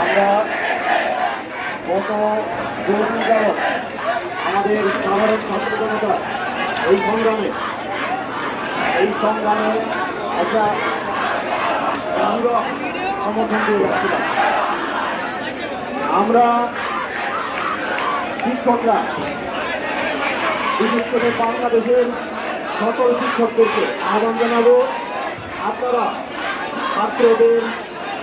আমরা গত দুদিন যাবৎ আমাদের সাধারণ সচেতনতা এই সংগ্রামে। এই সংগ্রামে একটা সমর্থন করে রাখছিলাম আমরা শিক্ষকরা বিশেষ করে বাংলাদেশের সকল শিক্ষকদেরকে আহ্বান জানাব, আপনারা ছাত্রদের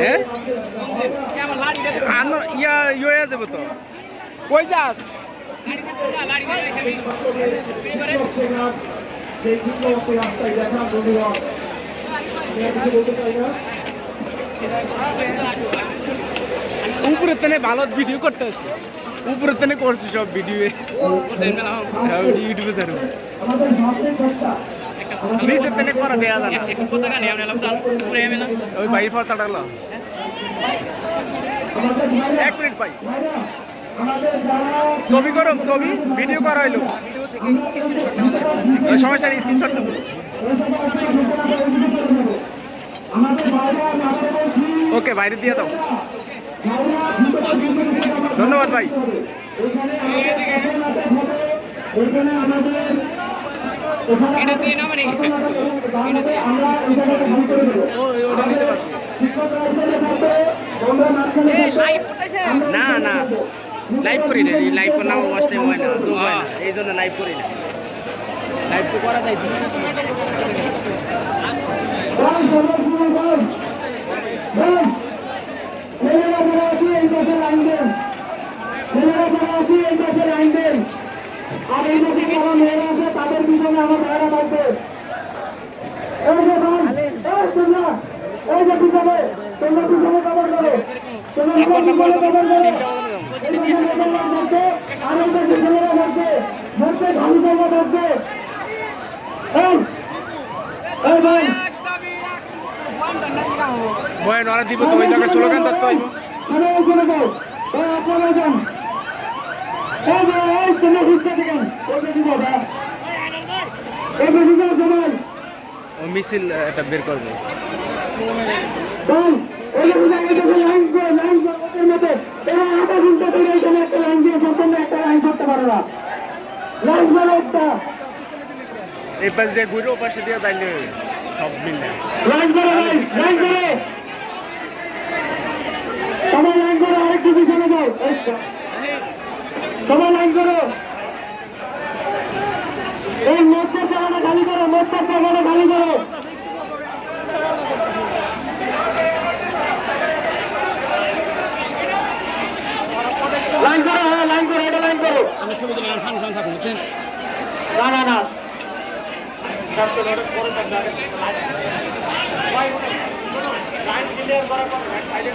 হ্যাঁ ইয়া ইয়ে দেবো তো কই যাস না উপরে তেনে ভালো ভিডিও করতে আসি উপরে তেনে করছি সব ভিডিও ইউটিউবে ছাড়বো যায় না ওই বাইর পর তাড়ালো এক মিনিট যারা ছবি করম ছবি ভিডিও করা হইল। সমস্যা নেই স্ক্রিনশট নেব। ওকে বাইরে দিয়ে দাও। ধন্যবাদ ভাই। এখানে আমাদের এটা দিয়ে না মানে থাকব। না না। লাইভ করি না লাইভ আমার ওয়াশ টাইম হয় না হয় না। এই জন্য লাইভ করি না লাইভ তো করা যায়। পিছনে আমার ভাইরা থাকবে এই যে ভাই, এই তোমরা, এই যে পিছনে, তোমরা পিছনে কবর করো। তোমরা পিছনে কবর করো। এই পাশে ছেলেরা থাকবে, আর এই পাশে ছেলেরা থাকবে। মধ্যে খালি জায়গা থাকবে। এই, এই ভাই, বয় নরা দিব তো ওই জায়গায় স্লোগান দত্ত হইব আরে এই চলে আপনারা যান এই যে তোমরা ঘুরতে দিবেন ওই যে দিব ভাই এই যে দিব সবাই ও মিছিল একটা বের করব। এই মধ্যে পাশ দিয়ে ঘুরে ও পাশে দিয়ে তাইলে সব লাইন করো লাইন লাইন সবাই লাইন করো আরেকটু পিছনে যাও। সবাই লাইন করো এই মোটর জায়গাটা খালি করো জায়গাটা খালি করো লাইন করো হ্যাঁ লাইন করো এটা লাইন করো না না না। লাইন ক্লিয়ার করার পর সাইডে